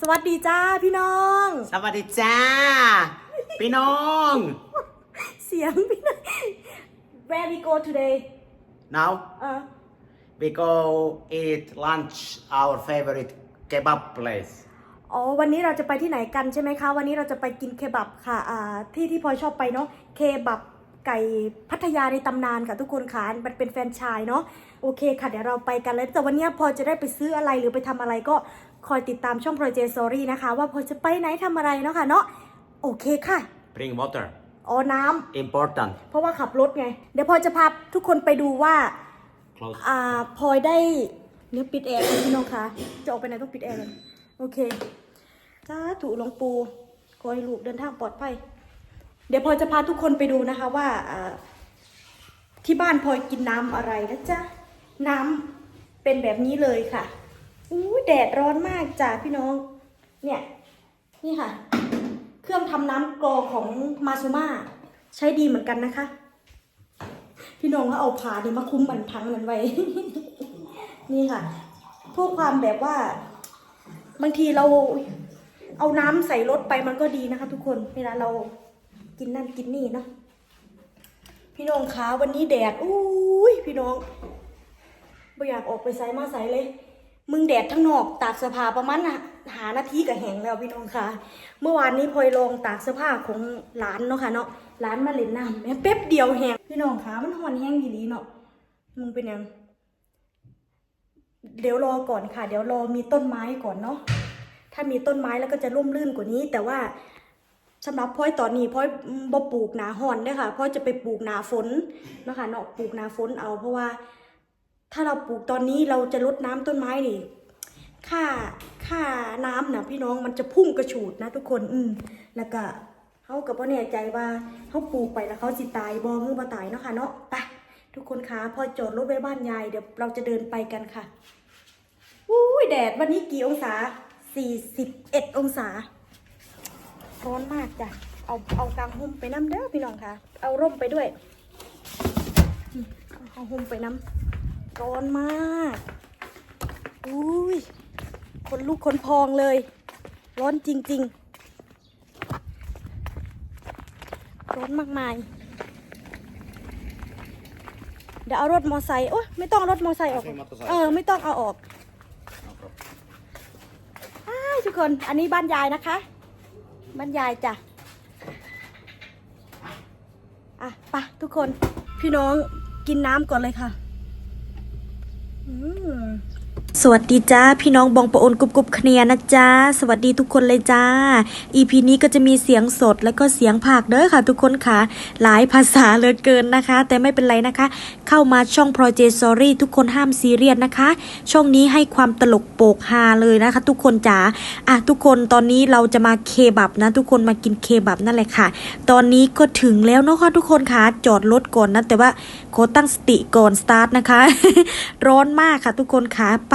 สวัสดีจ้าพี่น้อง สวัสดีจ้า พี่น้อง เสียงพี่น้อง Where we go today now เออ we go eat lunch our favorite kebab place อ๋อวันนี้เราจะไปที่ไหนกันใช่ไหมคะ วันนี้เราจะไปกินเคบับค่ะอ่าที่ที่พลอยชอบไปเนาะเคบับไก่พัทยาในตำนานค่ะทุกคนค่ะมันเป็นแฟรนไชส์เนาะโอเคค่ะเดี๋ยวเราไปกันเลยแต่วันนี้พลอยจะได้ไปซื้ออะไรหรือไปทำอะไรก็ คอยติดตามช่องพลอยเจสอรี่นะคะ ว่าพลอยจะไปไหนทำอะไรเนาะค่ะเนาะโอเคค่ะ bring water อ๋อน้ำ important เพราะว่าขับรถไง เดี๋ยวพลอยจะพาทุกคนไปดูว่า close อ่าพลอยได้เนื้อปิดแอร์พี่น้องคะจะออกไปไหนต้องปิดแอร์เลยโอเคสาธุหลวงปู่ขอให้ลูกเดินทางปลอดภัย เดี๋ยวพลอยจะพาทุกคนไปดูนะคะว่าอ่าที่บ้านพลอยกินน้ำอะไรนะจ๊ะ น้ำเป็นแบบนี้เลยค่ะ อู้แดดร้อนมากจ้ะพี่น้อง เนี่ย นี่ค่ะ เครื่องทำน้ำกรอของมาซูมาใช้ดีเหมือนกันนะคะ พี่น้องก็เอาผ้าเนี่ยมาคลุมมันพังมันไว้ นี่ค่ะเพื่อความแบบว่า บางทีเราเอาน้ำใส่รถไปมันก็ดีนะคะ ทุกคนเวลาเรากินนั่นกินนี่เนาะพี่น้องคะวันนี้แดดอุ้ยพี่น้องไม่อยากออกไปไซมาใสเลย มึงแดดทั้งนอกตากเสื้อผ้าประมาณหานาทีก็แห้งแล้วพี่น้องคะเมื่อวานนี้พลอยลองตากเสื้อผ้าของหลานเนาะค่ะเนาะหลานมาเล่นน้ำแม่แป๊บเดียวแห้งพี่น้องคะมันหอนแห้งดีๆเนาะมึงเป็นยัง เดี๋ยวรอก่อนค่ะ เดี๋ยวรอมีต้นไม้ก่อนเนาะถ้ามีต้นไม้แล้วก็จะร่มรื่นกว่านี้ แต่ว่าสำหรับพ้อยตอนนี้พ้อยบ่ปลูกหนาหอนเด้อค่ะพ้อยจะไปปลูกหนาฝนเนาะคะเนาะปลูกหนาฝนเอาเพราะว่า ถ้าเราปลูกตอนนี้เราจะลดน้ำต้นไม้นี่ค่าค่าน้ำนะพี่น้องมันจะพุ่งกระฉูดนะทุกคน อืมแล้วก็เขากับว่าแน่ใจว่าเขาปลูกไปแล้วเขาสิตายบอมือมาตายเนาะค่ะเนาะไปทุกคนคะพอจอดรถไว้บ้านยายเดี๋ยวเราจะเดินไปกันค่ะอุ้ยแดดวันนี้กี่องศาสี่สิบเอ็ดองศา ร้อนมากจ้ะ เอาเอากางห่มไปน้ำเด้อพี่น้องค่ะ เอาร่มไปด้วยเอาห่มไปน้ำ ร้อนมาก อุ้ยคนลูกคนพองเลย ร้อนจริง ๆ ร้อนมากมาย เดี๋ยวเอารถมอไซค์โอ้ยไม่ต้องเอารถมอไซค์ออก ไม่ต้องมอเตอร์ไซค์ เออ ไม่ต้องเอาออกอ้ายทุกคน อันนี้บ้านยายนะคะ บ้านยายจ้ะ อะไปะทุกคน พี่น้องกินน้ำก่อนเลยค่ะ Ooh. สวัสดีจ้าพี่น้องบองประโอนกรุบกรุบเคลียนะจ้าสวัสดีทุกคนเลยจ้า EP นี้ก็จะมีเสียงสดแล้วก็เสียงภาคเด้อค่ะ ทุกคนค่ะหลายภาษาเหลือเกินนะคะ แต่ไม่เป็นไรนะคะ เข้ามาช่อง Project Story ทุกคนห้ามซีเรียสนะคะ ช่องนี้ให้ความตลกโปกฮาเลยนะคะ ทุกคนจ๋าอะทุกคนตอนนี้เราจะมาเคบับนะ ทุกคนมากินเคบับนั่นแหละค่ะ ตอนนี้ก็ถึงแล้วเนาะค่ะทุกคนค่ะจอดรถก่อนนะแต่ว่าขอตั้งสติก่อนสตาร์ทนะคะ ร้อนมากค่ะ ทุกคนค่ะไป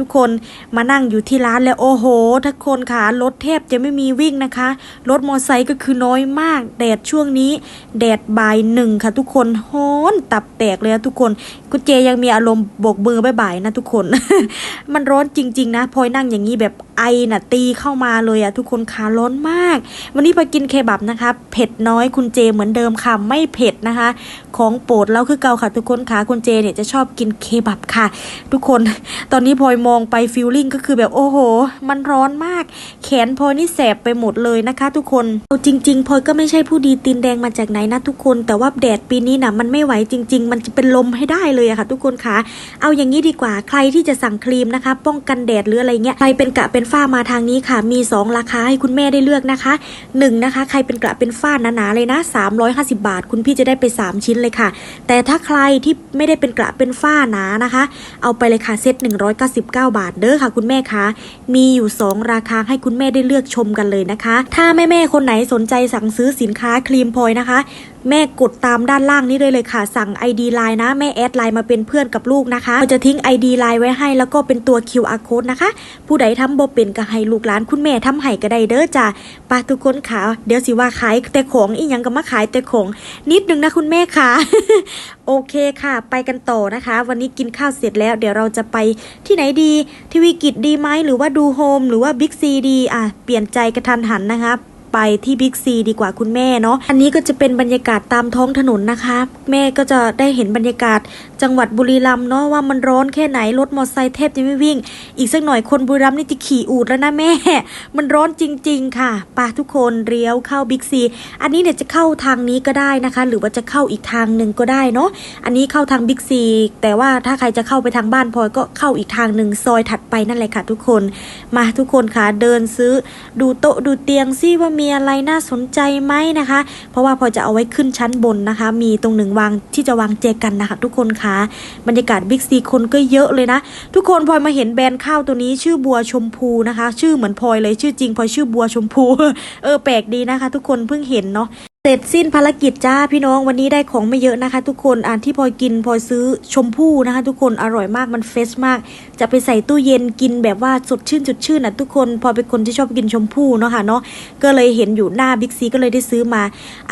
ทุกคนมานั่งอยู่ที่ร้านแล้วโอ้โห ทุกคนค่ะรถแทบจะไม่มีวิ่งนะคะ รถมอไซค์ก็คือน้อยมาก แดดช่วงนี้ แดดบ่ายหนึ่งค่ะ ทุกคนฮ้อนตับแตกเลยนะทุกคนกุเจยังมีอารมณ์บกมือบ่ายๆนะทุกคน มันร้อนจริง ๆ นะพลอยนั่งอย่างนี้แบบไอน่ะตีเข้ามาเลยอะทุกคนขาร้อนมาก วันนี้พอกินเคบับนะคะเผ็ดน้อยคุณเจเหมือนเดิมค่ะไม่เผ็ดนะคะ ของโปรดแล้วคือเกาค่ะทุกคนค่ะคุณเจเนี่ยจะชอบกินเคบับค่ะ ทุกคนตอนนี้พลอยมองไปฟิลลิ่งก็คือแบบโอ้โห มันร้อนมาก แขนพลอยนี่แสบไปหมดเลยนะคะ ทุกคนเอาจริง ๆพลอยก็ไม่ใช่ผู้ดีตีนแดงมาจากไหนนะทุกคน แต่ว่าแดดปีนี้นะมันไม่ไหวจริง ๆ มันจะเป็นลมให้ได้เลยอะค่ะ ทุกคนคะเอาอย่างนี้ดีกว่าใครที่จะสั่งครีมนะคะ ป้องกันแดดหรืออะไรเงี้ยใครเป็นกระเป็นฝ้ามาทางนี้ค่ะ มี 2 ราคาให้คุณแม่ได้เลือกนะคะ1นะคะใครเป็นกระเป็นฝ้าหนาๆเลยนะ 350 บาท คุณพี่จะได้ไป 3 ชิ้นเลยค่ะ แต่ถ้าใครที่ไม่ได้เป็นกระเป็นฝ้าหนานะคะ เอาไปเลยค่ะเซต199บาทเด้อค่ะคุณแม่คะ มีอยู่ 2 ราคาให้คุณแม่ได้เลือกชมกันเลยนะคะ ถ้าแม่ๆคนไหนสนใจสั่งซื้อสินค้าครีมพลอยนะคะแม่กดตามด้านล่างนี้เลยเลยค่ะ สั่ง ID ไลน์นะแม่แอดไลน์มาเป็นเพื่อนกับลูกนะคะเราจะทิ้ง ID ไลน์ไว้ให้แล้วก็เป็นตัว QR code นะคะ ผู้ใดทำบ่เป็นก็ให้ลูกหลานคุณแม่ทำให้ก็ได้เด้อจ้าปาทุกคนค่ะ เดี๋ยวสิว่าขายแต่ของอีหยังก็มาขายแต่ของนิดนึงนะคุณแม่ค่ะ โอเคค่ะ ไปกันต่อนะคะ วันนี้กินข้าวเสร็จแล้ว เดี๋ยวเราจะไปที่ไหนดีทีวีกิจดีไหมหรือว่าดูโฮมหรือว่าบิ๊กซีดีอะเปลี่ยนใจกระทันหันนะคะ ไปที่บิ๊กซีดีกว่าคุณแม่เนาะ อันนี้ก็จะเป็นบรรยากาศตามท้องถนนนะคะ แม่ก็จะได้เห็นบรรยากาศจังหวัดบุรีรัมย์เนาะว่ามันร้อนแค่ไหนรถมอเตอร์ไซค์แทบจะไม่วิ่ง อีกสักหน่อยคนบุรีรัมย์นี่จะขี่อูดแล้วนะแม่ มันร้อนจริง ๆ ค่ะไป่ะทุกคนเลี้ยวเข้าบิ๊กซีอันนี้เนี่ยจะเข้าทางนี้ก็ได้นะคะ หรือว่าจะเข้าอีกทางหนึ่งก็ได้เนาะ อันนี้เข้าทางบิ๊กซีแต่ว่าถ้าใครจะเข้าไปทางบ้านพลอยก็เข้าอีกทางหนึ่งซอยถัดไปนั่นแหละค่ะ ทุกคน มาทุกคนค่ะเดินซื้อดูโต๊ะดูเตียงซิว่ามีอะไรน่าสนใจไหมนะคะ เพราะว่าพลอยจะเอาไว้ขึ้นชั้นบนนะคะ มีตรงหนึ่งวางที่จะวางเจกันนะคะ ทุกคนค่ะบรรยากาศบิ๊กซีคนก็เยอะเลยนะ ทุกคนพลอยมาเห็นแบรนด์ข้าวตัวนี้ชื่อบัวชมพูนะคะ ชื่อเหมือนพลอยเลยชื่อจริงพลอยชื่อบัวชมพู เออแปลกดีนะคะ ทุกคนเพิ่งเห็นเนาะ เสร็จสิ้นภารกิจจ้าพี่น้องวันนี้ได้ของไม่เยอะนะคะ ทุกคนอ่านที่พลอยกินพลอยซื้อชมพู่นะคะ ทุกคนอร่อยมากมันเฟรชมาก จะไปใส่ตู้เย็นกินแบบว่าสดชื่นสดชื่นอะทุกคนพอเป็นคนที่ชอบกินชมพู่เนาะค่ะเนาะก็เลยเห็นอยู่หน้าบิ๊กซีก็เลยได้ซื้อมา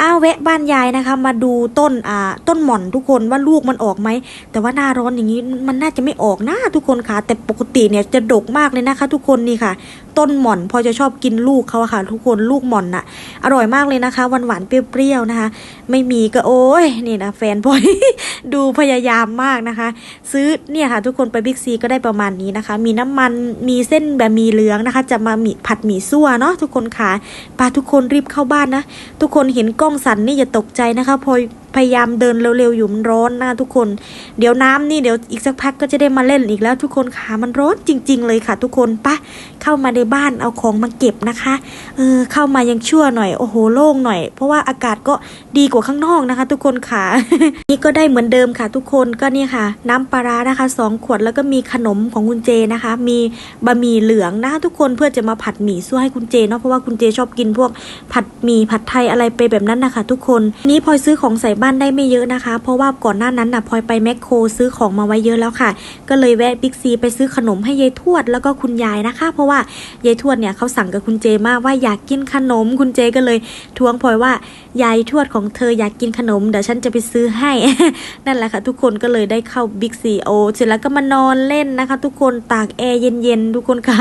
อ้าวแวะบ้านยายนะคะ มาดูต้นอ่าต้นหม่อนทุกคนว่าลูกมันออกไหมแต่ว่าหน้าร้อนอย่างนี้มันน่าจะไม่ออกนะทุกคนค่ะ แต่ปกติเนี่ยจะดกมากเลยนะคะ ทุกคนนี่ค่ะ ต้นหม่อนพลอจะชอบกินลูกเขาค่ะ ทุกคนลูกหม่อนน่ะ อร่อยมากเลยนะคะหวานหวานๆเปรี้ยวๆนะคะ ไม่มีก็โอ้ยนี่นะแฟนพลอยดูพยายามมากนะคะ ซื้อเนี่ยค่ะ ทุกคนไปบิ๊กซีก็ได้ประมาณนี้นะคะ มีน้ำมันมีเส้นแบบมีเหลืองนะคะ จะมามีผัดหมี่ซั่วเนาะทุกคนค่ะปาทุกคนรีบเข้าบ้านนะ ทุกคนเห็นกล้องสั่นนี่อย่าตกใจนะคะพลอยพยายามเดินเร็วๆอยู่มันร้อนนะทุกคน เดี๋ยวน้ำนี่เดี๋ยวอีกสักพักก็จะได้มาเล่นอีกแล้วทุกคนค่ะมันร้อนจริง ๆ เลยค่ะ ทุกคนปะเข้ามาในบ้านเอาของมาเก็บนะคะเออเข้ามายังชั่วหน่อยโอ้โหโล่งหน่อย เพราะว่าอากาศก็ดีกว่าข้างนอกนะคะ ทุกคนค่ะ นี่ก็ได้เหมือนเดิมค่ะ ทุกคนก็นี่ค่ะ น้ำปลาร้านะคะสองขวดแล้วก็มีขนมของคุณเจนะคะ มีบะหมี่เหลืองนะคะทุกคนเพื่อจะมาผัดหมี่ซั่วให้คุณเจเนาะเพราะว่าคุณเจชอบกินพวกผัดหมี่ผัดไทยอะไรไปแบบนั้นนะคะทุกคนนี่พลอยซื้อของใส่บ้านได้ไม่เยอะนะคะ เพราะว่าก่อนหน้านั้นน่ะพลอยไปแมคโครซื้อของมาไว้เยอะแล้วค่ะ ก็เลยแวะบิ๊กซีไปซื้อขนมให้ยายทวดแล้วก็คุณยายนะคะ เพราะว่ายายทวดเนี่ยเขาสั่งกับคุณเจมากว่าอยากกินขนม คุณเจก็เลยทวงพลอยว่ายายทวดของเธออยากกินขนมเดี๋ยวฉันจะไปซื้อให้ นั่นแหละค่ะ ทุกคนก็เลยได้เข้าบิ๊กซีโอเสร็จแล้วก็มานอนเล่นนะคะ ทุกคนตากแอร์เย็นๆทุกคนค่ะ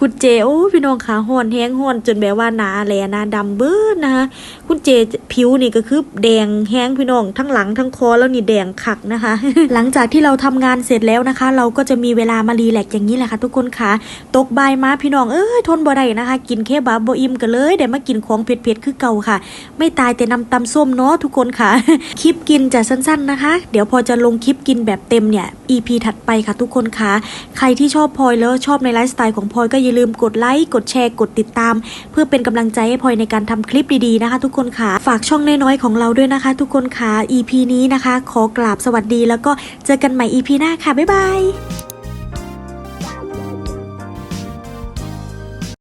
คุณเจโอ้พี่น้องขาห่อนแห้งห่อนจนแบบว่าหนาแหลหนาดำเบิ้นะคะคุณเจผิวนี่ก็คือแดงแห้งพี่น้องทั้งหลังทั้งคอแล้วนี่แดงขักนะคะ หลังจากที่เราทำงานเสร็จแล้วนะคะ เราก็จะมีเวลามารีแลกอย่างนี้แหละค่ะ ทุกคนค่ะ ตกบ่ายมาพี่น้องเอ้ยทนบ่ได้นะคะ กินแค่บาบอิ่มกันเลยแต่มากินของเผ็ดๆคือเก่าค่ะ ไม่ตายแต่นำตำส้มเนาะทุกคนค่ะ คลิปกินจะสั้นๆนะคะ เดี๋ยวพอจะลงคลิปกินแบบเต็มเนี่ย EP ถัดไปค่ะทุกคนค่ะ ใครที่ชอบพลอยแล้วชอบในไลฟ์สไตล์ของพลอยก็อย่าลืมกดไลค์กดแชร์กดติดตาม เพื่อเป็นกำลังใจให้พลอยในการทำคลิปดีๆนะคะ ทุกคนค่ะ ฝากช่องน้อยๆของเราด้วยนะคะ ทุกคนค่ะ EP นี้นะคะ ขอกราบสวัสดีแล้วก็เจอกันใหม่ EP หน้าค่ะ บ๊ายบาย